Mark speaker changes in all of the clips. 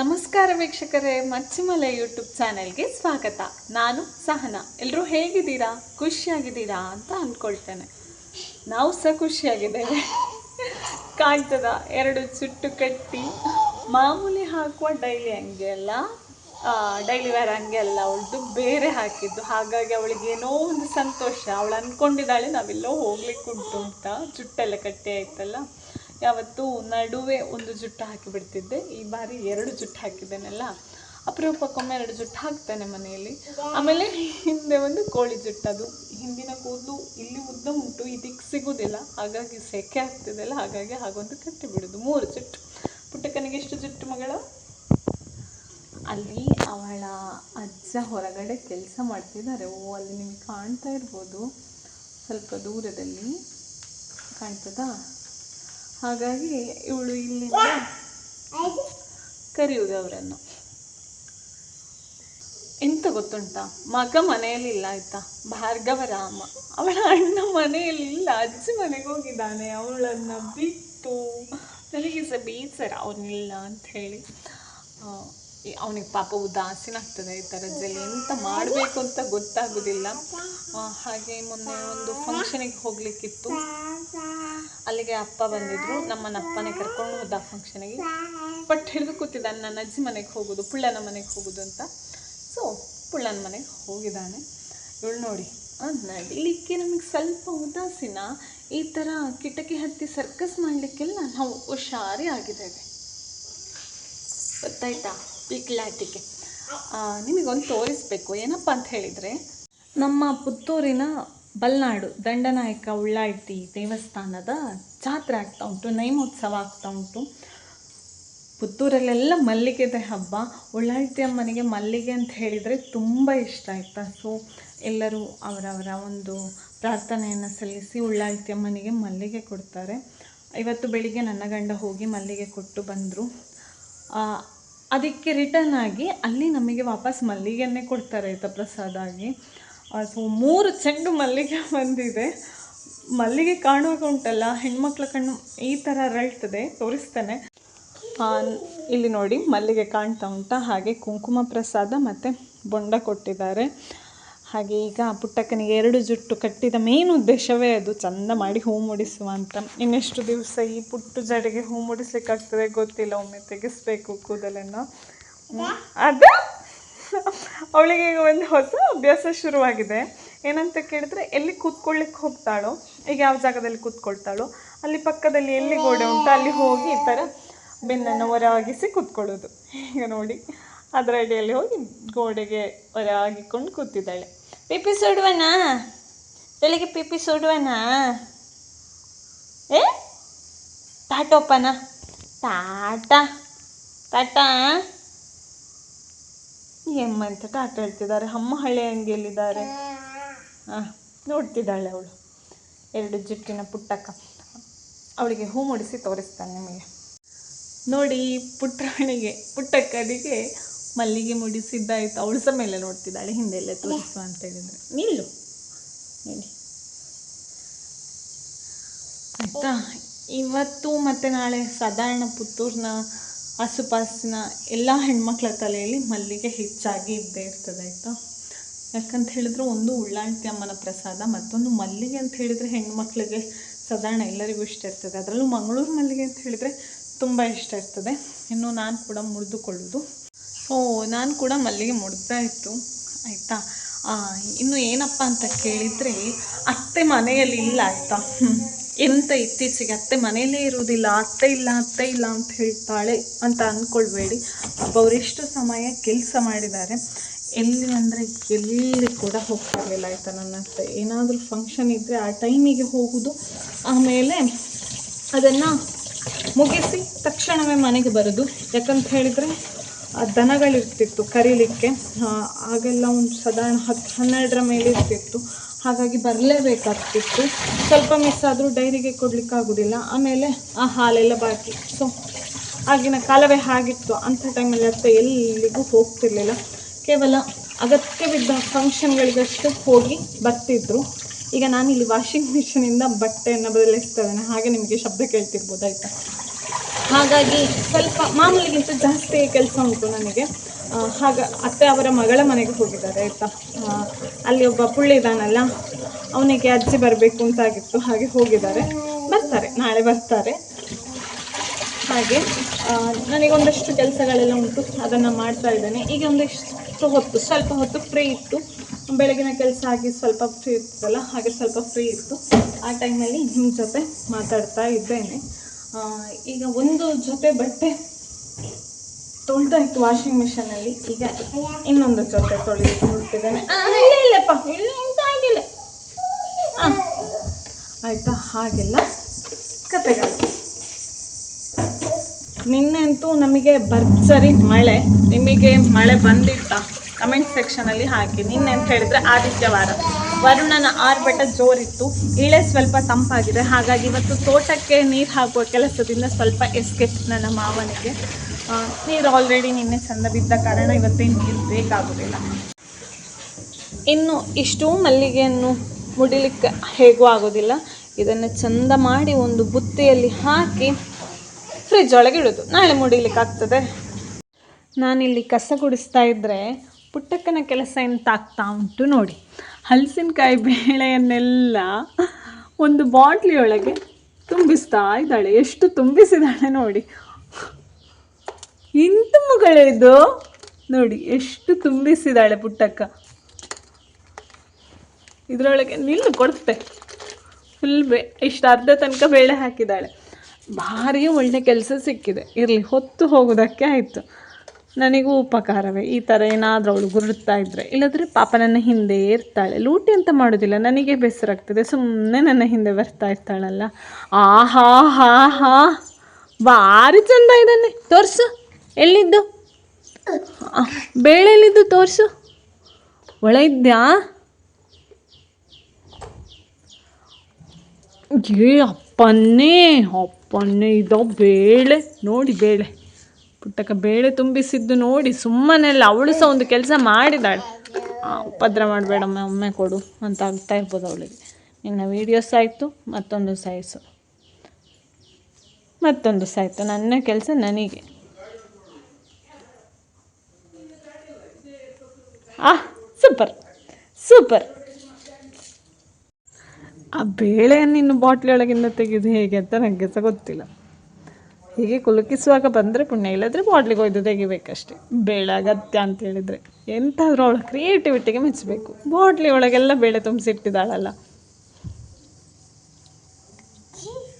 Speaker 1: ನಮಸ್ಕಾರ ವೀಕ್ಷಕರೇ, ಮಚ್ಚಿಮಲೆ ಯೂಟ್ಯೂಬ್ ಚಾನೆಲ್ಗೆ ಸ್ವಾಗತ. ನಾನು ಸಹನ. ಎಲ್ಲರೂ ಹೇಗಿದ್ದೀರಾ? ಖುಷಿಯಾಗಿದ್ದೀರಾ ಅಂತ ಅಂದ್ಕೊಳ್ತೇನೆ ನಾವು ಸಹ ಖುಷಿಯಾಗಿದ್ದೇವೆ. ಕಾಣ್ತದ ಎರಡು ಚುಟ್ಟು ಕಟ್ಟಿ, ಮಾಮೂಲಿ ಹಾಕುವ ಡೈಲಿ ಹಂಗೆ ಅಲ್ಲ ಡೈಲಿ ವೇರ್ ಹಂಗೆ ಅಲ್ಲ, ಅವಳದು ಬೇರೆ ಹಾಕಿದ್ದು. ಹಾಗಾಗಿ ಅವಳಿಗೆ ಏನೋ ಒಂದು ಸಂತೋಷ. ಅವಳು ಅಂದ್ಕೊಂಡಿದ್ದಾಳೆ ನಾವೆಲ್ಲೋ ಹೋಗ್ಲಿಕ್ಕೆ ಉಂಟು ಅಂತ. ಚುಟ್ಟೆಲ್ಲ ಕಟ್ಟಿ ಆಯ್ತಲ್ಲ? ಯಾವತ್ತೂ ನಡುವೆ ಒಂದು ಜುಟ್ಟು ಹಾಕಿಬಿಡ್ತಿದ್ದೆ ಈ ಬಾರಿ ಎರಡು ಜುಟ್ಟು ಹಾಕಿದ್ದೇನಲ್ಲ, ಅಪರೂಪಕ್ಕೊಮ್ಮೆ ಎರಡು ಜುಟ್ಟು ಹಾಕ್ತಾನೆ ಮನೆಯಲ್ಲಿ. ಆಮೇಲೆ ಹಿಂದೆ ಒಂದು ಕೋಳಿ ಜುಟ್ಟು, ಅದು ಹಿಂದಿನ ಕೂದಲು ಇಲ್ಲಿ ಉದ್ದ ಉಂಟು ಇದಕ್ಕೆ ಸಿಗುವುದಿಲ್ಲ ಹಾಗಾಗಿ ಸೆಕೆ ಆಗ್ತಿದೆಯಲ್ಲ ಹಾಗಾಗಿ ಹಾಗೊಂದು ಕಟ್ಟಿ ಬಿಡೋದು, ಮೂರು ಜುಟ್ಟು. ಪುಟ್ಟಕ್ಕನಿಗೆ ಎಷ್ಟು ಜುಟ್ಟು ಮಗಳ? ಅಲ್ಲಿ ಅವಳ ಅಜ್ಜ ಹೊರಗಡೆ ಕೆಲಸ ಮಾಡ್ತಿದ್ದಾರೆ. ಓ, ಅಲ್ಲಿ ನಿಮಗೆ ಕಾಣ್ತಾ ಇರ್ಬೋದು. ಸ್ವಲ್ಪ ದೂರದಲ್ಲಿ ಕಾಣ್ತದಾ? ಹಾಗಾಗಿ ಇವಳು ಇಲ್ಲಿಂದ ಕರೆಯುವುದು ಅವರನ್ನು. ಎಂತ ಗೊತ್ತುಂಟಾ? ಮಗ ಮನೆಯಲ್ಲಿ ಇಲ್ಲ ಆಯ್ತಾ? ಭಾರ್ಗವ ರಾಮ ಅವಳ ಅಣ್ಣ ಮನೆಯಲ್ಲಿ ಇಲ್ಲ. ಅಜ್ಜಿ ಮನೆಗೆ ಹೋಗಿದ್ದಾನೆ. ಅವಳನ್ನ ಬಿಟ್ಟು ನನಗೆ ಸಹ ಬೇಸರ. ಅವನಿಲ್ಲ ಅಂತ ಹೇಳಿ. ಅವನಿಗೆ ಪಾಪ ಉದಾಸೀನ ಆಗ್ತದೆ ಈ ಥರದ್ದಲ್ಲಿ. ಎಂತ ಮಾಡಬೇಕು ಅಂತ ಗೊತ್ತಾಗೋದಿಲ್ಲ. ಹಾಗೆ ಮೊನ್ನೆ ಒಂದು ಫಂಕ್ಷನಿಗೆ ಹೋಗ್ಲಿಕ್ಕಿತ್ತು. ಅಲ್ಲಿಗೆ ಅಪ್ಪ ಬಂದಿದ್ರು. ನಮ್ಮನ್ನ ಅಪ್ಪನೇ ಕರ್ಕೊಂಡು ಹೋದ ಫಂಕ್ಷನಿಗೆ ಬಟ್ ಹಿಡಿದು ಕೂತಿದ್ದಾನೆ. ನನ್ನ ಅಜ್ಜಿ ಮನೆಗೆ ಹೋಗೋದು, ಪುಳ್ಳನ ಮನೆಗೆ ಹೋಗೋದು ಅಂತ. ಸೊ ಪುಳ್ಳನ ಮನೆಗೆ ಹೋಗಿದ್ದಾನೆ. ಇವಳು ನೋಡಿ ನಡಿಲಿಕ್ಕೆ ನಮಗೆ ಸ್ವಲ್ಪ ಉದಾಸೀನ. ಈ ಥರ ಕಿಟಕಿ ಹತ್ತಿ ಸರ್ಕಸ್ ಮಾಡಲಿಕ್ಕೆಲ್ಲ ನಾವು ಹುಷಾರಿ ಆಗಿದ್ದೇವೆ. ಗೊತ್ತಾಯ್ತಾ? ಪಿಕ್ಲಾಟಿಗೆ ನಿಮಗೊಂದು ತೋರಿಸ್ಬೇಕು. ಏನಪ್ಪ ಅಂತ ಹೇಳಿದರೆ, ನಮ್ಮ ಪುತ್ತೂರಿನ ಬಲ್ನಾಡು, ದಂಡನಾಯಕ ಉಳ್ಳಾಯ್ತಿ ದೇವಸ್ಥಾನದ ಜಾತ್ರೆ ಆಗ್ತಾ ಉಂಟು, ನೈಮೋತ್ಸವ ಆಗ್ತಾ ಉಂಟು. ಪುತ್ತೂರಲ್ಲೆಲ್ಲ ಮಲ್ಲಿಗೆದೆ ಹಬ್ಬ. ಉಳ್ಳಾಳ್ತಿ ಅಮ್ಮನಿಗೆ ಮಲ್ಲಿಗೆ ಅಂತ ಹೇಳಿದರೆ ತುಂಬ ಇಷ್ಟ ಆಯ್ತಾ. ಸೊ ಎಲ್ಲರೂ ಅವರವರ ಒಂದು ಪ್ರಾರ್ಥನೆಯನ್ನು ಸಲ್ಲಿಸಿ ಉಳ್ಳಾಳ್ತಿ ಅಮ್ಮನಿಗೆ ಮಲ್ಲಿಗೆ ಕೊಡ್ತಾರೆ. ಇವತ್ತು ಬೆಳಿಗ್ಗೆ ನನ್ನ ಗಂಡ ಹೋಗಿ ಮಲ್ಲಿಗೆ ಕೊಟ್ಟು ಬಂದರು. ಅದಕ್ಕೆ ರಿಟರ್ನ್ ಆಗಿ ಅಲ್ಲಿ ನಮಗೆ ವಾಪಸ್ ಮಲ್ಲಿಗೆಯನ್ನೇ ಕೊಡ್ತಾರೆ ಆಯಿತಾ ಪ್ರಸಾದ ಆಗಿ. ಸೊ ಮೂರು ಚೆಂಡು ಮಲ್ಲಿಗೆ ಬಂದಿದೆ. ಮಲ್ಲಿಗೆ ಕಾಣುವಾಗ ಉಂಟಲ್ಲ, ಹೆಣ್ಮಕ್ಳ ಕಣ್ಣು ಈ ಥರ ಅರಳ್ತದೆ, ತೋರಿಸ್ತೇನೆ. ಇಲ್ಲಿ ನೋಡಿ, ಮಲ್ಲಿಗೆ ಕಾಣ್ತಾ ಉಂಟಾ. ಹಾಗೆ ಕುಂಕುಮ ಪ್ರಸಾದ ಮತ್ತು ಬೊಂಡ ಕೊಟ್ಟಿದ್ದಾರೆ. ಹಾಗೆ ಈಗ ಪುಟ್ಟಕ್ಕನಿಗೆ ಎರಡು ಜುಟ್ಟು ಕಟ್ಟಿದ ಮೇನ್ ಉದ್ದೇಶವೇ ಅದು, ಚಂದ ಮಾಡಿ ಹೂ ಮೂಡಿಸುವ ಅಂತ. ಇನ್ನೆಷ್ಟು ದಿವಸ ಈ ಪುಟ್ಟು ಜಡೆಗೆ ಹೂ ಮೂಡಿಸ್ಲಿಕ್ಕಾಗ್ತದೆ ಗೊತ್ತಿಲ್ಲ, ಒಮ್ಮೆ ತೆಗೆಸ್ಬೇಕು ಕೂದಲನ್ನು. ಅದ. ಅವಳಿಗೆ ಈಗ ಒಂದು ಹೊಸ ಅಭ್ಯಾಸ ಶುರುವಾಗಿದೆ. ಏನಂತ ಕೇಳಿದ್ರೆ, ಎಲ್ಲಿ ಕೂತ್ಕೊಳ್ಳಿಕ್ಕೆ ಹೋಗ್ತಾಳೋ, ಈಗ ಯಾವ ಜಾಗದಲ್ಲಿ ಕೂತ್ಕೊಳ್ತಾಳೋ, ಅಲ್ಲಿ ಪಕ್ಕದಲ್ಲಿ ಎಲ್ಲಿ ಗೋಡೆ ಉಂಟು, ಅಲ್ಲಿ ಹೋಗಿ ಈ ಥರ ಬೆನ್ನನ್ನು ಹೊರವಾಗಿಸಿ ಕೂತ್ಕೊಳ್ಳೋದು. ಈಗ ನೋಡಿ, ಅದರ ಅಡಿಯಲ್ಲಿ ಹೋಗಿ ಗೋಡೆಗೆ ಹೊರಗಿಕೊಂಡು ಕೂತಿದ್ದಾಳೆ. ಪಿಪಿ ಸುಡುವನಾ? ಬೆಳಿಗ್ಗೆ ಪಿಪಿ ಸುಡುವನಾ? ಏ? ಟಾಟೋಪನ? ಟಾಟಾ? ಟಾಟಾ? ಎಮ್ಮಂತ ಟಾಟ ಹೇಳ್ತಿದ್ದಾರೆ. ಅಮ್ಮ ಹಳೆ ಅಂಗಿಯಲ್ಲಿದ್ದಾರೆ ಹಾಂ ನೋಡ್ತಿದ್ದಾಳೆ ಅವಳು. ಎರಡು ಜುಟ್ಟಿನ ಪುಟ್ಟಕ್ಕ. ಅವಳಿಗೆ ಹೂ ಮೂಡಿಸಿ ತೋರಿಸ್ತಾನೆ ನಿಮಗೆ. ನೋಡಿ ಪುಟ್ಟವಣಿಗೆ ಪುಟ್ಟಕ್ಕನಿಗೆ ಮಲ್ಲಿಗೆ ಮುಡಿಸಿದ್ದಾಯ್ತು. ಅವಳು ಸಹ ಮೇಲೆ ನೋಡ್ತಿದ್ದಾಳೆ ಹಿಂದೆಲ್ಲೇ ತೋರಿಸು ಅಂತ ಹೇಳಿದ್ರೆ. ನಿಲ್ಲು. ನೋಡಿ. ಆಯ್ತಾ? ಇವತ್ತು ಮತ್ತು ನಾಳೆ ಸಾಧಾರಣ ಪುತ್ತೂರಿನ ಆಸುಪಾಸಿನ ಎಲ್ಲ ಹೆಣ್ಮಕ್ಳ ತಲೆಯಲ್ಲಿ ಮಲ್ಲಿಗೆ ಹೆಚ್ಚಾಗಿ ಇದ್ದೇ ಇರ್ತದೆ, ಆಯಿತಾ? ಯಾಕಂತ ಹೇಳಿದ್ರೆ ಒಂದು ಉಳ್ಳಾಳ್ತಿ ಅಮ್ಮನ ಪ್ರಸಾದ, ಮತ್ತೊಂದು ಮಲ್ಲಿಗೆ ಅಂತ ಹೇಳಿದರೆ ಹೆಣ್ಮಕ್ಳಿಗೆ ಸಾಧಾರಣ ಎಲ್ಲರಿಗೂ ಇಷ್ಟ ಇರ್ತದೆ. ಅದರಲ್ಲೂ ಮಂಗಳೂರು ಮಲ್ಲಿಗೆ ಅಂತ ಹೇಳಿದರೆ ತುಂಬ ಇಷ್ಟ ಇರ್ತದೆ. ಇನ್ನು ನಾನು ಕೂಡ ಮುರಿದುಕೊಳ್ಳೋದು. ಓ, ನಾನು ಕೂಡ ಮಲ್ಲಿಗೆ ಮುಡ್ತಾ ಇತ್ತು ಆಯಿತಾ ಇನ್ನು ಏನಪ್ಪ ಅಂತ ಕೇಳಿದರೆ ಅತ್ತೆ ಮನೆಯಲ್ಲಿ ಇಲ್ಲ, ಆಯಿತಾ? ಎಂತ ಇತ್ತೀಚೆಗೆ ಅತ್ತೆ ಮನೆಯಲ್ಲೇ ಇರುವುದಿಲ್ಲ, ಅತ್ತೆ ಇಲ್ಲ ಅತ್ತೆ ಇಲ್ಲ ಅಂತ ಹೇಳ್ತಾಳೆ ಅಂತ ಅಂದ್ಕೊಳ್ಬೇಡಿ ಪಾಪ ಅವರೆಷ್ಟು ಸಮಯ ಕೆಲಸ ಮಾಡಿದ್ದಾರೆ, ಎಲ್ಲಿ ಅಂದರೆ ಎಲ್ಲಿ ಕೂಡ ಹೋಗ್ತಾ ಇರಲಿಲ್ಲ ಆಯಿತಾ ನನ್ನ ಅತ್ತೆ. ಏನಾದರೂ ಫಂಕ್ಷನ್ ಇದ್ದರೆ ಆ ಟೈಮಿಗೆ ಹೋಗೋದು, ಆಮೇಲೆ ಅದನ್ನು ಮುಗಿಸಿ ತಕ್ಷಣವೇ ಮನೆಗೆ ಬರೋದು. ಯಾಕಂತ ಹೇಳಿದರೆ ಆ ದನಗಳಿರ್ತಿತ್ತು ಕರೀಲಿಕ್ಕೆ ಆಗೆಲ್ಲ ಒಂದು ಸಾಧಾರಣ ಹತ್ತು ಹನ್ನೆರಡರ ಮೇಲೆ ಇರ್ತಿತ್ತು. ಹಾಗಾಗಿ ಬರಲೇಬೇಕಾಗ್ತಿತ್ತು. ಸ್ವಲ್ಪ ಮಿಸ್ ಆದರೂ ಡೈರಿಗೆ ಕೊಡಲಿಕ್ಕಾಗೋದಿಲ್ಲ. ಆಮೇಲೆ ಆ ಹಾಲೆಲ್ಲ ಬಾಕಿ. ಸೊ ಆಗಿನ ಕಾಲವೇ ಹಾಗಿತ್ತು. ಅಂಥ ಟೈಮಲ್ಲಿ ಅತ್ತೆ ಎಲ್ಲಿಗೂ ಹೋಗ್ತಿರ್ಲಿಲ್ಲ. ಕೇವಲ ಅಗತ್ಯವಿದ್ದ ಫಂಕ್ಷನ್ಗಳಿಗಷ್ಟು ಹೋಗಿ ಬರ್ತಿದ್ರು. ಈಗ ನಾನಿಲ್ಲಿ ವಾಷಿಂಗ್ ಮಿಷಿನಿಂದ ಬಟ್ಟೆಯನ್ನು ಬದಲಿಸ್ತಾ ಇದ್ದೇನೆ. ಹಾಗೆ ನಿಮಗೆ ಶಬ್ದ ಕೇಳ್ತಿರ್ಬೋದು, ಆಯಿತಾ? ಹಾಗಾಗಿ ಸ್ವಲ್ಪ ಮಾಮೂಲಿಗಿಂತ ಜಾಸ್ತಿ ಕೆಲಸ ಉಂಟು ನನಗೆ. ಹಾಗ ಅತ್ತೆ ಅವರ ಮಗಳ ಮನೆಗೆ ಹೋಗಿದ್ದಾರೆ ಆಯಿತಾ? ಅಲ್ಲಿ ಒಬ್ಬ ಪುಳ್ಳಿ ಇದ್ದಾನಲ್ಲ, ಅವನಿಗೆ ಅಜ್ಜಿ ಬರಬೇಕು ಅಂತಾಗಿತ್ತು ಹಾಗೆ ಹೋಗಿದ್ದಾರೆ. ಬರ್ತಾರೆ, ನಾಳೆ ಬರ್ತಾರೆ. ಹಾಗೆ ನನಗೊಂದಷ್ಟು ಕೆಲಸಗಳೆಲ್ಲ ಉಂಟು, ಅದನ್ನು ಮಾಡ್ತಾ ಇದ್ದೇನೆ. ಈಗ ಒಂದಿಷ್ಟು ಹೊತ್ತು, ಸ್ವಲ್ಪ ಹೊತ್ತು ಫ್ರೀ ಇತ್ತು. ಬೆಳಗಿನ ಕೆಲಸ ಆಗಿ ಸ್ವಲ್ಪ ಫ್ರೀ ಇತ್ತಲ್ಲ, ಹಾಗೆ ಸ್ವಲ್ಪ ಫ್ರೀ ಇತ್ತು. ಆ ಟೈಮಲ್ಲಿ ನಿಮ್ಮ ಜೊತೆ ಮಾತಾಡ್ತಾ ಇದ್ದೇನೆ. ಈಗ ಒಂದು ಜೊತೆ ಬಟ್ಟೆ ತೊಳ್ತಾ ಇತ್ತು ವಾಷಿಂಗ್ ಮಿಷನಲ್ಲಿ ಈಗ ಇನ್ನೊಂದು ಜೊತೆ ತೊಳಿಲಿಕ್ಕೆ ಹೊರಟಿದ್ದೇನೆ ಆ, ಇಲ್ಲ ಇಲ್ಲಪ್ಪ ಇಲ್ಲ ಎಂತ ಆಗಿಲ್ಲ. ಆಯ್ತಾ? ಹಾಗೆಲ್ಲ ಕತೆಗಳು ನಿನ್ನೆ ಅಂತೂ ನಮಗೆ ಭರ್ಜರಿ ಮಳೆ ನಿಮಗೆ ಮಳೆ ಬಂದಿತ್ತ? ಕಮೆಂಟ್ ಸೆಕ್ಷನಲ್ಲಿ ಹಾಕಿ. ನಿನ್ನೆ ಅಂತ ಹೇಳಿದ್ರೆ ಆದಿತ್ಯವಾರ. ವರುಣನ ಆರ್ಭಟ ಜೋರಿತ್ತು. ಇಳೆ ಸ್ವಲ್ಪ ತಂಪಾಗಿದೆ. ಹಾಗಾಗಿ ಇವತ್ತು ತೋಟಕ್ಕೆ ನೀರು ಹಾಕುವ ಕೆಲಸದಿಂದ ಸ್ವಲ್ಪ ಎಸ್ಕೇಪ್ ನನ್ನ ಮಾವನಿಗೆ. ನೀರು ಆಲ್ರೆಡಿ ನಿನ್ನೆ ಚಂದ ಬಿದ್ದ ಕಾರಣ ಇವತ್ತೇನು ನೀರು ಬೇಕಾಗೋದಿಲ್ಲ. ಇನ್ನು ಇಷ್ಟು ಮಲ್ಲಿಗೆಯನ್ನು ಮುಡಿಲಿಕ್ಕೆ ಹೇಗೂ ಆಗೋದಿಲ್ಲ. ಇದನ್ನು ಚಂದ ಮಾಡಿ ಒಂದು ಬುತ್ತಿಯಲ್ಲಿ ಹಾಕಿ ಫ್ರಿಜ್ ಒಳಗೆ ಇಡೋದು. ನಾಳೆ ಮುಡಿಲಿಕ್ಕೆ ಆಗ್ತದೆ. ನಾನಿಲ್ಲಿ ಕಸ ಗುಡಿಸ್ತಾ ಇದ್ದರೆ ಪುಟ್ಟಕ್ಕನ ಕೆಲಸ ಎಂತಾಗ್ತಾ ಉಂಟು ನೋಡಿ. ಹಲಸಿನಕಾಯಿ ಬೇಳೆಯನ್ನೆಲ್ಲ ಒಂದು ಬಾಟ್ಲಿಯೊಳಗೆ ತುಂಬಿಸ್ತಾ ಇದ್ದಾಳೆ. ಎಷ್ಟು ತುಂಬಿಸಿದ್ದಾಳೆ ನೋಡಿ. ಇಂತು ಮಗಳಿದು ನೋಡಿ, ಎಷ್ಟು ತುಂಬಿಸಿದಾಳೆ ಪುಟ್ಟಕ್ಕ. ಇದರೊಳಗೆ ನಿಲ್ಲು ಕೊಡ್ತೆ. ಫುಲ್ ಬೇ, ಇಷ್ಟು ಅರ್ಧ ತನಕ ಬೇಳೆ ಹಾಕಿದ್ದಾಳೆ. ಭಾರಿ ಒಳ್ಳೆ ಕೆಲಸ ಸಿಕ್ಕಿದೆ. ಇರಲಿ, ಹೊತ್ತು ಹೋಗೋದಕ್ಕೆ ಆಯಿತು. ನನಗೂ ಉಪಕಾರವೇ. ಈ ಥರ ಏನಾದರೂ ಅವಳು ಗುರುತಾ ಇದ್ದರೆ ಇಲ್ಲದ್ರೆ ಪಾಪ ನನ್ನ ಹಿಂದೆ ಇರ್ತಾಳೆ. ಲೂಟಿ ಅಂತ ಮಾಡೋದಿಲ್ಲ. ನನಗೆ ಬೇಸರಾಗ್ತದೆ. ಸುಮ್ಮನೆ ನನ್ನ ಹಿಂದೆ ಬರ್ತಾ ಇರ್ತಾಳಲ್ಲ. ಆಹಾ ಹಾ ಹಾ ಭಾರಿ ಚಂದ ಇದ್ದಾನೆ. ತೋರಿಸು. ಎಲ್ಲಿದ್ದು? ಬೇಳೆ ಎಲ್ಲಿದ್ದು ತೋರಿಸು. ಒಳ ಇದ್ಯಾ? ಏ, ಅಪ್ಪನ್ನೇ ಅಪ್ಪನ್ನೇ, ಇದೋ ಬೇಳೆ. ನೋಡಿ ಬೇಳೆ. ಪುಟ್ಟಕ್ಕ ಬೇಳೆ ತುಂಬಿಸಿದ್ದು ನೋಡಿ, ಸುಮ್ಮನೆಲ್ಲ ಅವಳು ಸಹ ಒಂದು ಕೆಲಸ ಮಾಡಿದಾಳೆ. ಉಪದ್ರ ಮಾಡಬೇಡಮ್ಮ, ಒಮ್ಮೆ ಕೊಡು ಅಂತ ಆಗ್ತಾ ಇರ್ಬೋದು ಅವಳಿಗೆ. ನಿನ್ನ ವೀಡಿಯೋಸ್ ಆಯಿತು, ಮತ್ತೊಂದು ಸಾಯಿಸು. ಮತ್ತೊಂದು ಸಾಯಿತು, ನನ್ನ ಕೆಲಸ ನನಗೆ. ಆ ಸೂಪರ್ ಸೂಪರ್. ಆ ಬೇಳೆಯನ್ನು ಇನ್ನು ಬಾಟ್ಲಿ ಒಳಗಿಂದ ತೆಗೆದು ಹೇಗೆ ಅಂತ ನನಗೆ ಸಹ ಗೊತ್ತಿಲ್ಲ. ಹೀಗೆ ಕುಲುಕಿಸುವಾಗ ಬಂದರೆ ಪುಣ್ಯ ಇಲ್ಲದ್ರೆ ಬಾಟ್ಲಿಗೆ ಒಯ್ದು ತೆಗಿಬೇಕಷ್ಟೆ. ಬೇಳೆ ಅಗತ್ಯ ಅಂತ ಹೇಳಿದರೆ ಎಂಥಾದ್ರೂ ಅವಳ ಕ್ರಿಯೇಟಿವಿಟಿಗೆ ಮೆಚ್ಚಬೇಕು ಬಾಟ್ಲಿ ಒಳಗೆಲ್ಲ ಬೇಳೆ ತುಂಬಿಸಿಟ್ಟಿದ್ದಾಳಲ್ಲ.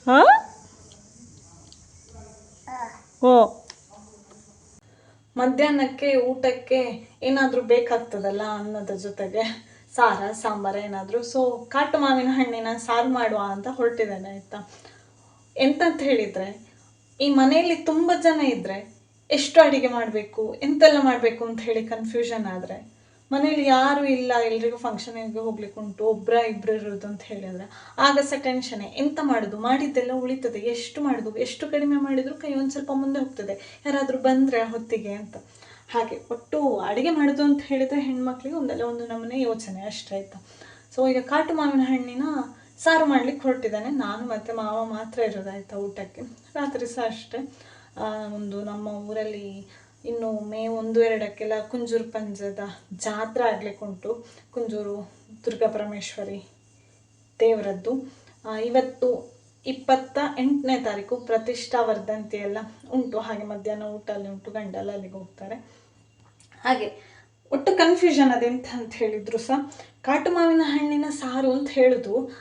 Speaker 1: ಹಾಂ? ಓ. ಮಧ್ಯಾಹ್ನಕ್ಕೆ, ಊಟಕ್ಕೆ ಏನಾದರೂ ಬೇಕಾಗ್ತದಲ್ಲ ಅನ್ನದ ಜೊತೆಗೆ ಸಾರ, ಸಾಂಬಾರ ಏನಾದರೂ. ಸೊ ಕಾಟು ಮಾವಿನ ಹಣ್ಣಿನ ಸಾರು ಮಾಡುವ ಅಂತ ಹೊರಟಿದ್ದೇನೆ, ಆಯಿತಾ? ಎಂತಂತ ಹೇಳಿದರೆ, ಈ ಮನೆಯಲ್ಲಿ ತುಂಬ ಜನ ಇದ್ದರೆ ಎಷ್ಟು ಅಡುಗೆ ಮಾಡಬೇಕು? ಎಂತೆಲ್ಲ ಮಾಡಬೇಕು? ಅಂತ ಹೇಳಿ ಕನ್ಫ್ಯೂಷನ್ ಆದರೆ ಮನೇಲಿ ಯಾರು ಇಲ್ಲ, ಎಲ್ರಿಗೂ ಫಂಕ್ಷನಿಗೆ ಹೋಗ್ಲಿಕ್ಕೆ ಉಂಟು ಒಬ್ಬರ ಇಬ್ಬರು ಇರೋದು ಅಂತ ಹೇಳಿದ್ರೆ ಆಗ ಸಹ ಟೆನ್ಷನ್ನೇ ಎಂತ ಮಾಡೋದು? ಮಾಡಿದ್ದೆಲ್ಲ ಉಳಿತದೆ. ಎಷ್ಟು ಮಾಡೋದು? ಎಷ್ಟು ಕಡಿಮೆ ಮಾಡಿದ್ರು ಕೈ ಒಂದು ಸ್ವಲ್ಪ ಮುಂದೆ ಹೋಗ್ತದೆ. ಯಾರಾದರೂ ಬಂದರೆ ಹೊತ್ತಿಗೆ ಅಂತ. ಹಾಗೆ, ಒಟ್ಟು ಅಡುಗೆ ಮಾಡೋದು ಅಂತ ಹೇಳಿದರೆ ಹೆಣ್ಮಕ್ಳಿಗೆ ಒಂದಲ್ಲ ಒಂದು ನಮೂನೆ ಯೋಚನೆ, ಅಷ್ಟೇ ಆಯ್ತಾ. ಸೊ ಈಗ ಕಾಟು ಮಾವಿನ ಹಣ್ಣಿನ ಸಾರು ಮಾಡ್ಲಿಕ್ಕೆ ಹೊರಟಿದ್ದಾನೆ. ನಾನು ಮತ್ತು ಮಾವ ಮಾತ್ರ ಇರೋದಾಯ್ತಾ ಊಟಕ್ಕೆ. ರಾತ್ರಿ ಸಹ ಅಷ್ಟೇ. ಒಂದು ನಮ್ಮ ಊರಲ್ಲಿ ಇನ್ನು ಮೇ ಒಂದು ಎರಡಕ್ಕೆಲ್ಲ ಕುಂಜೂರು ಪಂಜದ ಜಾತ್ರೆ ಆಗ್ಲಿಕ್ಕೆ ಉಂಟು ಕುಂಜೂರು ದುರ್ಗಾ ಪರಮೇಶ್ವರಿ ದೇವರದ್ದು. ಇವತ್ತು ಇಪ್ಪತ್ತ ಎಂಟನೇ ತಾರೀಕು ಪ್ರತಿಷ್ಠಾ ವರ್ಧಂತಿ ಎಲ್ಲ ಉಂಟು. ಹಾಗೆ ಮಧ್ಯಾಹ್ನ ಊಟ ಅಲ್ಲಿ ಉಂಟು ಗಂಡಲ್ಲ ಅಲ್ಲಿಗೆ ಹೋಗ್ತಾರೆ. ಹಾಗೆ ಒಟ್ಟು ಕನ್ಫ್ಯೂಷನ್ ಅದೆಂತ ಅಂತ ಹೇಳಿದ್ರು ಸಹ ಕಾಟು ಮಾವಿನ ಹಣ್ಣಿನ ಸಾರು ಅಂತ ಹೇಳುದು.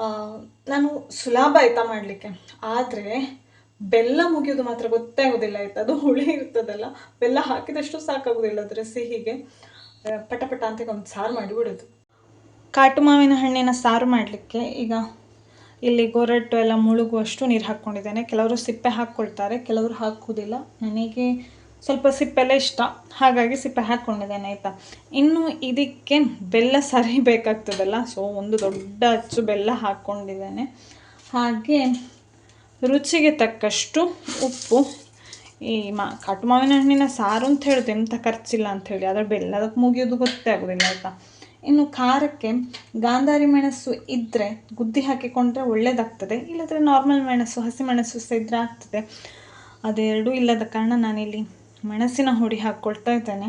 Speaker 1: ಆ, ನಾನು ಸುಲಭ ಆಯ್ತಾ ಮಾಡಲಿಕ್ಕೆ. ಆದರೆ ಬೆಲ್ಲ ಮುಗಿಯೋದು ಮಾತ್ರ ಗೊತ್ತೇ ಆಗೋದಿಲ್ಲ, ಆಯ್ತು? ಅದು ಹುಳಿ ಇರ್ತದಲ್ಲ. ಬೆಲ್ಲ ಹಾಕಿದಷ್ಟು ಸಾಕಾಗೋದಿಲ್ಲ ಅದರ ಸಿಹಿಗೆ. ಪಟ ಪಟ ಅಂತ ಒಂದು ಸಾರು ಮಾಡಿ ಬಿಡೋದು ಕಾಟು ಮಾವಿನ ಹಣ್ಣಿನ ಸಾರು ಮಾಡಲಿಕ್ಕೆ ಈಗ ಇಲ್ಲಿ ಗೊರಟು ಎಲ್ಲ ಮುಳುಗುವಷ್ಟು ನೀರು ಹಾಕ್ಕೊಂಡಿದ್ದೇನೆ. ಕೆಲವರು ಸಿಪ್ಪೆ ಹಾಕ್ಕೊಳ್ತಾರೆ, ಕೆಲವರು ಹಾಕೋದಿಲ್ಲ. ನನಗೆ ಸ್ವಲ್ಪ ಸಿಪ್ಪೆಲ್ಲ ಇಷ್ಟ. ಹಾಗಾಗಿ ಸಿಪ್ಪೆ ಹಾಕ್ಕೊಂಡಿದ್ದೇನೆ, ಆಯಿತಾ? ಇನ್ನು ಇದಕ್ಕೆ ಬೆಲ್ಲ ಸರಿ ಬೇಕಾಗ್ತದಲ್ಲ, ಸೊ ಒಂದು ದೊಡ್ಡ ಅಚ್ಚು ಬೆಲ್ಲ ಹಾಕ್ಕೊಂಡಿದ್ದೇನೆ. ಹಾಗೆ ರುಚಿಗೆ ತಕ್ಕಷ್ಟು ಉಪ್ಪು, ಈ ಮಾ, ಕಾಟು ಮಾವಿನ ಹಣ್ಣಿನ ಸಾರು ಅಂತ ಹೇಳಿದ್ರೆ ಎಂಥ ಖರ್ಚಿಲ್ಲ ಅಂತ ಹೇಳಿ, ಆದರೆ ಬೆಲ್ಲ ಅದಕ್ಕೆ ಮುಗಿಯೋದು ಗೊತ್ತೇ ಆಗೋದಿಲ್ಲ, ಆಯಿತಾ? ಇನ್ನು ಖಾರಕ್ಕೆ ಗಾಂಧಾರಿ ಮೆಣಸು ಇದ್ದರೆ ಗುದ್ದಿ ಹಾಕಿಕೊಂಡ್ರೆ ಒಳ್ಳೇದಾಗ್ತದೆ, ಇಲ್ಲದ್ರೆ ನಾರ್ಮಲ್ ಮೆಣಸು, ಹಸಿ ಮೆಣಸು ಸಹ ಇದ್ದರೆ ಆಗ್ತದೆ. ಅದೆರಡೂ ಇಲ್ಲದ ಕಾರಣ ನಾನಿಲ್ಲಿ ಮೆಣಸಿನ ಹುಡಿ ಹಾಕ್ಕೊಳ್ತಾ ಇದ್ದೇನೆ.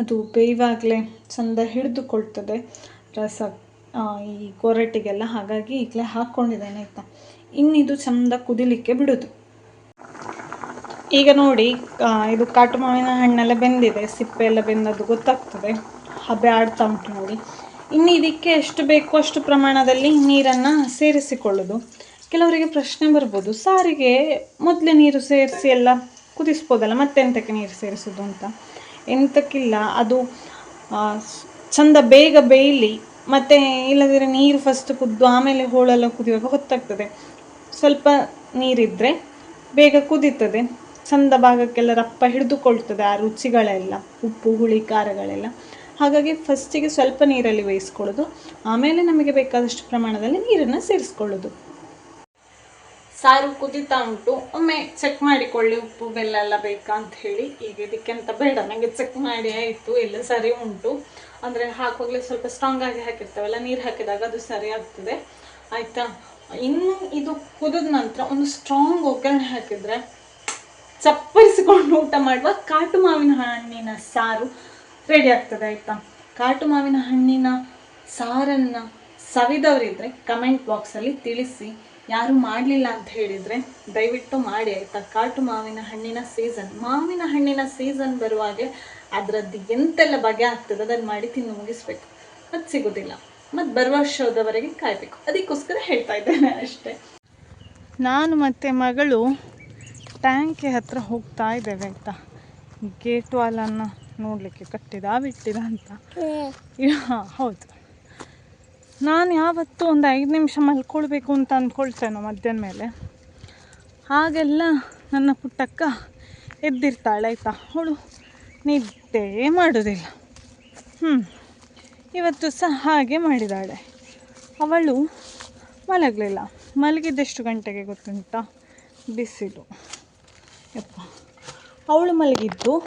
Speaker 1: ಅದು ಬೇಯುವಾಗಲೇ ಚಂದ ಹಿಡಿದುಕೊಳ್ತದೆ, ರಸ ಈ ಕೊರಟಿಗೆಲ್ಲ ಹಾಗಾಗಿ ಈಗಲೇ ಹಾಕ್ಕೊಂಡಿದ್ದೇನೆ ಆಯಿತಾ? ಇನ್ನಿದು ಚಂದ ಕುದಿಲಿಕ್ಕೆ ಬಿಡೋದು. ಈಗ ನೋಡಿ ಇದು ಕಾಟು ಮಾವಿನ ಹಣ್ಣೆಲ್ಲ ಬೆಂದಿದೆ, ಸಿಪ್ಪೆ ಎಲ್ಲ ಬೆಂದದ್ದು ಗೊತ್ತಾಗ್ತದೆ. ಹಬೆ ಆಡ್ತಾ ಉಂಟು ನೋಡಿ. ಇನ್ನು ಇದಕ್ಕೆ ಎಷ್ಟು ಬೇಕೋ ಅಷ್ಟು ಪ್ರಮಾಣದಲ್ಲಿ ನೀರನ್ನು ಸೇರಿಸಿಕೊಳ್ಳೋದು. ಕೆಲವರಿಗೆ ಪ್ರಶ್ನೆ ಬರ್ಬೋದು, ಸಾರಿಗೆ ಮೊದಲೇ ನೀರು ಸೇರಿಸಿ ಎಲ್ಲ ಕುದಿಸ್ಬೋದಲ್ಲ ಮತ್ತೆ ಎಂತಕ್ಕೆ ನೀರು ಸೇರಿಸೋದು ಅಂತ. ಎಂತಕ್ಕಿಲ್ಲ, ಅದು ಚಂದ ಬೇಗ ಬೇಯಲಿ, ಮತ್ತು ಇಲ್ಲದಿದ್ರೆ ನೀರು ಫಸ್ಟ್ ಕುದ್ದು ಆಮೇಲೆ ಹೋಳೆಲ್ಲ ಕುದಿಯುವಾಗ ಹೊತ್ತಾಗ್ತದೆ. ಸ್ವಲ್ಪ ನೀರಿದ್ದರೆ ಬೇಗ ಕುದೀತದೆ. ಚಂದ ಭಾಗಕ್ಕೆಲ್ಲ ರಪ್ಪ ಹಿಡಿದುಕೊಳ್ತದೆ ಆ ರುಚಿಗಳೆಲ್ಲ, ಉಪ್ಪು, ಹುಳಿ, ಖಾರಗಳೆಲ್ಲ. ಹಾಗಾಗಿ ಫಸ್ಟಿಗೆ ಸ್ವಲ್ಪ ನೀರಲ್ಲಿ ಬೇಯಿಸ್ಕೊಳ್ಳೋದು, ಆಮೇಲೆ ನಮಗೆ ಬೇಕಾದಷ್ಟು ಪ್ರಮಾಣದಲ್ಲಿ ನೀರನ್ನು ಸೇರಿಸ್ಕೊಳ್ಳೋದು. ಸಾರು ಕುದೀತಾ ಉಂಟು. ಒಮ್ಮೆ ಚೆಕ್ ಮಾಡಿಕೊಳ್ಳಿ ಉಪ್ಪು, ಬೆಲ್ಲ ಎಲ್ಲ ಬೇಕಾ ಅಂತ ಹೇಳಿ. ಈಗ ಇದಕ್ಕೆ ಅಂತ ಬೇಡ ನನಗೆ ಚೆಕ್ ಮಾಡಿ ಆಯಿತು, ಎಲ್ಲ ಸರಿ ಉಂಟು. ಅಂದರೆ ಹಾಕುವಾಗಲೇ ಸ್ವಲ್ಪ ಸ್ಟ್ರಾಂಗ್ ಆಗಿ ಹಾಕಿರ್ತೇವಲ್ಲ, ನೀರು ಹಾಕಿದಾಗ ಅದು ಸರಿ ಆಗ್ತದೆ. ಆಯಿತಾ? ಇನ್ನು ಇದು ಕುದಿದ ನಂತರ ಒಂದು ಸ್ಟ್ರಾಂಗ್ ಒಗ್ಗರಣೆ ಹಾಕಿದರೆ ಚಪ್ಪರಿಸಿಕೊಂಡು ಊಟ ಮಾಡುವ ಕಾಟು ಮಾವಿನ ಹಣ್ಣಿನ ಸಾರು ರೆಡಿ ಆಗ್ತದೆ, ಆಯಿತಾ? ಕಾಟು ಮಾವಿನ ಹಣ್ಣಿನ ಸಾರನ್ನು ಸವಿದವರಿದ್ರೆ ಕಮೆಂಟ್ ಬಾಕ್ಸಲ್ಲಿ ತಿಳಿಸಿ. ಯಾರು ಮಾಡಲಿಲ್ಲ ಅಂತ ಹೇಳಿದರೆ ದಯವಿಟ್ಟು ಮಾಡಿ, ಆಯಿತಾ? ಕಾಟು ಮಾವಿನ ಹಣ್ಣಿನ ಸೀಸನ್ ಮಾವಿನ ಹಣ್ಣಿನ ಸೀಸನ್ ಬರುವಾಗೆ ಅದರದ್ದು ಎಂತೆಲ್ಲ ಬಗೆ ಆಗ್ತದೆ ಅದನ್ನು ಮಾಡಿ ತಿಂದು ಮುಗಿಸ್ಬೇಕು. ಅದು ಸಿಗೋದಿಲ್ಲ. ಮತ್ತು ಬರುವ ವರ್ಷದವರೆಗೆ ಕಾಯಬೇಕು. ಅದಕ್ಕೋಸ್ಕರ ಹೇಳ್ತಾ ಇದ್ದೇನೆ ಅಷ್ಟೇ. ನಾನು ಮತ್ತು ಮಗಳು ಟ್ಯಾಂಕಿ ಹತ್ರ ಹೋಗ್ತಾ ಇದ್ದೇವೆ ಆಯಿತಾ? ಗೇಟ್ ವಾಲನ್ನು ನೋಡಲಿಕ್ಕೆ ಕಟ್ಟಿದ ಬಿಟ್ಟಿದ ಅಂತ. ಹಾಂ ಹೌದು. ನಾನು ಯಾವತ್ತೂ ಒಂದು ಐದು ನಿಮಿಷ ಮಲ್ಕೊಳ್ಬೇಕು ಅಂತ ಅಂದ್ಕೊಳ್ತೇನೆ ಮಧ್ಯಾಹ್ನ ಮೇಲೆ. ಹಾಗೆಲ್ಲ ನನ್ನ ಪುಟ್ಟಕ್ಕ ಎದ್ದಿರ್ತಾಳೆ ಆಯ್ತಾ? ಅವಳು ನಿದ್ದೆ ಮಾಡೋದಿಲ್ಲ. ಹ್ಞೂ ಇವತ್ತು ಸಹ ಹಾಗೆ ಮಾಡಿದಾಳೆ. ಅವಳು ಮಲಗಲಿಲ್ಲ. ಮಲಗಿದ್ದೆಷ್ಟು ಗಂಟೆಗೆ ಗೊತ್ತುಂಟ? ಬಿಸಿಲು. ಯಪ್ಪ. ಅವಳು ಮಲಗಿದ್ದು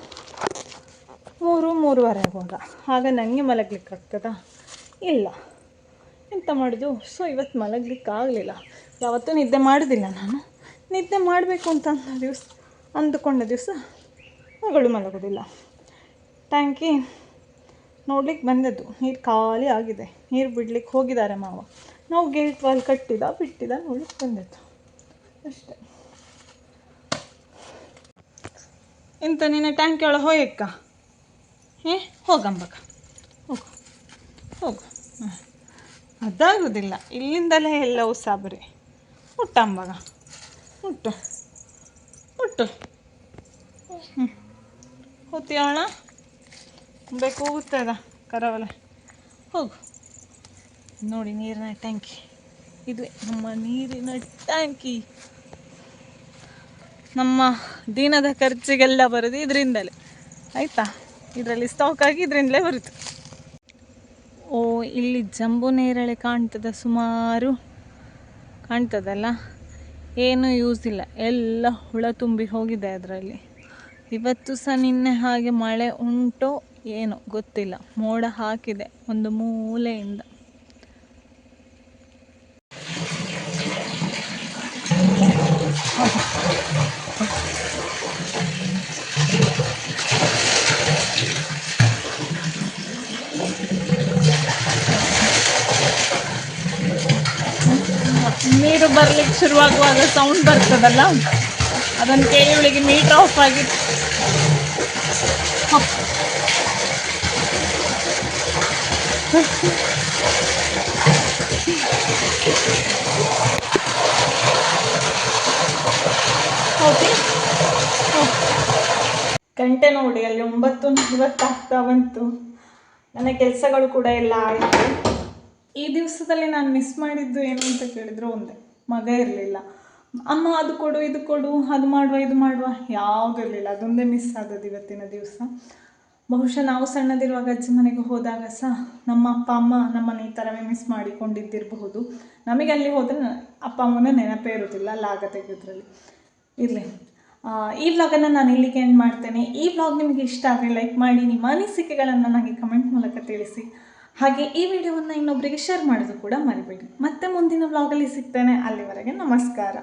Speaker 1: ಮೂರು, ಮೂರುವರೆ ಆಗುವಾಗ. ಆಗ ನನಗೆ ಮಲಗಲಿಕ್ಕಾಗ್ತದಾ? ಇಲ್ಲ. ಎಂತ ಮಾಡೋದು? ಸೊ, ಇವತ್ತು ಮಲಗಲಿಕ್ಕೆ ಆಗಲಿಲ್ಲ ಯಾವತ್ತೂ ನಿದ್ದೆ ಮಾಡೋದಿಲ್ಲ ನಾನು. ನಿದ್ದೆ ಮಾಡಬೇಕು ಅಂತ ಅಂದ ದಿವಸ ಅಂದುಕೊಂಡ ದಿವಸ ಮಗಳು ಮಲಗೋದಿಲ್ಲ. ಟ್ಯಾಂಕಿ ನೋಡ್ಲಿಕ್ಕೆ ಬಂದದ್ದು. ನೀರು ಖಾಲಿ ಆಗಿದೆ. ನೀರು ಬಿಡ್ಲಿಕ್ಕೆ ಹೋಗಿದ್ದಾರೆ ಮಾವ. ನಾವು ಗೇಟ್ ವಾಲ್ ಕಟ್ಟಿದ, ಬಿಟ್ಟಿದ ನೋಡ್ಲಿಕ್ಕೆ ಬಂದದ್ದು. ಅಷ್ಟೇ. ಇಂತ ನಿನ್ನ ಟ್ಯಾಂಕ್ ಒಳಗೆ ಹೋಯಕ್ಕ ಏ ಹೋಗಂಬಕ. ಹೋಗು. ಹೋಗು. ಹಾಂ ಅದಾಗೋದಿಲ್ಲ. ಇಲ್ಲಿಂದಲೇ ಎಲ್ಲವೂ ಸಾಬರಿ ಮುಟ್ಟಂಬಗ ಮುಟ್ಟು. ಮುಟ್ಟು. ಹ್ಞೂ ಹೋಗ್ತೀಯವಣ ಬೇಕು ಅದ ಕರಾವಲೆ ಹೋಗು. ನೋಡಿ, ನೀರಿನ ಟ್ಯಾಂಕಿ. ಇದು ನಮ್ಮ ನೀರಿನ ಟ್ಯಾಂಕಿ. ನಮ್ಮ ದಿನದ ಖರ್ಚಿಗೆಲ್ಲ ಬರೋದು ಇದರಿಂದಲೇ. ಆಯಿತಾ? ಇದರಲ್ಲಿ ಸ್ಟಾಕ್ ಆಗಿ ಇದರಿಂದಲೇ ಬರುತ್ತೆ ಓ, ಇಲ್ಲಿ ಜಂಬು ನೇರಳೆ ಕಾಣ್ತದೆ ಸುಮಾರು? ಕಾಣ್ತದಲ್ಲ? ಏನೂ ಯೂಸ್ ಇಲ್ಲ. ಎಲ್ಲ ಹುಳ ತುಂಬಿ ಹೋಗಿದೆ ಅದರಲ್ಲಿ. ಇವತ್ತು ಸಹ ನಿನ್ನೆ ಹಾಗೆ ಮಳೆ ಉಂಟೋ ಏನೋ ಗೊತ್ತಿಲ್ಲ. ಮೋಡ ಹಾಕಿದೆ ಒಂದು ಮೂಲೆಯಿಂದ. ನೀರು ಬರ್ಲಿಕ್ಕೆ ಶುರುವಾಗುವಾಗ ಸೌಂಡ್ ಬರ್ತದಲ್ಲ? ಅದನ್ನು ಕೇಳಿ ಮೀಟರ್ ಆಫ್ ಆಗಿ. ಗಂಟೆ ನೋಡಿ, ಅಲ್ಲಿ ಒಂಬತ್ತು ನಲವತ್ತಾಗ್ತಾ ಬಂತು. ನನ್ನ ಕೆಲಸಗಳು ಕೂಡ ಎಲ್ಲ ಆಯಿತು. ಈ ದಿವಸದಲ್ಲಿ ನಾನು ಮಿಸ್ ಮಾಡಿದ್ದು ಏನು ಅಂತ ಕೇಳಿದ್ರು ಒಂದೇ, ಮಗ ಇರಲಿಲ್ಲ. ಅಮ್ಮ ಅದು ಕೊಡು, ಇದು ಕೊಡು, ಅದು ಮಾಡುವ, ಇದು ಮಾಡುವ, ಯಾವುದೂ ಇರಲಿಲ್ಲ. ಅದೊಂದೇ ಮಿಸ್ ಆದದ್ದು ಇವತ್ತಿನ ದಿವಸ. ಬಹುಶಃ ನಾವು ಸಣ್ಣದಿರುವಾಗ ಅಜ್ಜಿ ಮನೆಗೆ ಹೋದಾಗ ಸಹ ನಮ್ಮ ಅಪ್ಪ, ಅಮ್ಮ ನಮ್ಮನ್ನು ಈ ಥರವೇ ಮಿಸ್ ಮಾಡಿಕೊಂಡಿದ್ದಿರಬಹುದು. ನಮಗೆ ಅಲ್ಲಿ ಹೋದರೆ ಅಪ್ಪ, ಅಮ್ಮನ ನೆನಪೇ ಇರೋದಿಲ್ಲ ಲಾಗ ತೆಗೆದ್ರಲ್ಲಿ ಇರಲಿ. ಈ ವ್ಲಾಗನ್ನು ನಾನು ಇಲ್ಲಿಗೆ ಎಂಡ್ ಮಾಡ್ತೇನೆ. ಈ ವ್ಲಾಗ್ ನಿಮಗೆ ಇಷ್ಟ ಆದರೆ ಲೈಕ್ ಮಾಡಿ, ನಿಮ್ಮ ಅನಿಸಿಕೆಗಳನ್ನು ನನಗೆ ಕಮೆಂಟ್ ಮೂಲಕ ತಿಳಿಸಿ. ಹಾಗೆ ಈ ವಿಡಿಯೋವನ್ನು ಇನ್ನೊಬ್ಬರಿಗೆ ಶೇರ್ ಮಾಡೋದು ಕೂಡ ಮರಿಬೇಡಿ. ಮತ್ತೆ ಮುಂದಿನ ವ್ಲಾಗಲ್ಲಿ ಸಿಗ್ತೇನೆ. ಅಲ್ಲಿವರೆಗೆ ನಮಸ್ಕಾರ.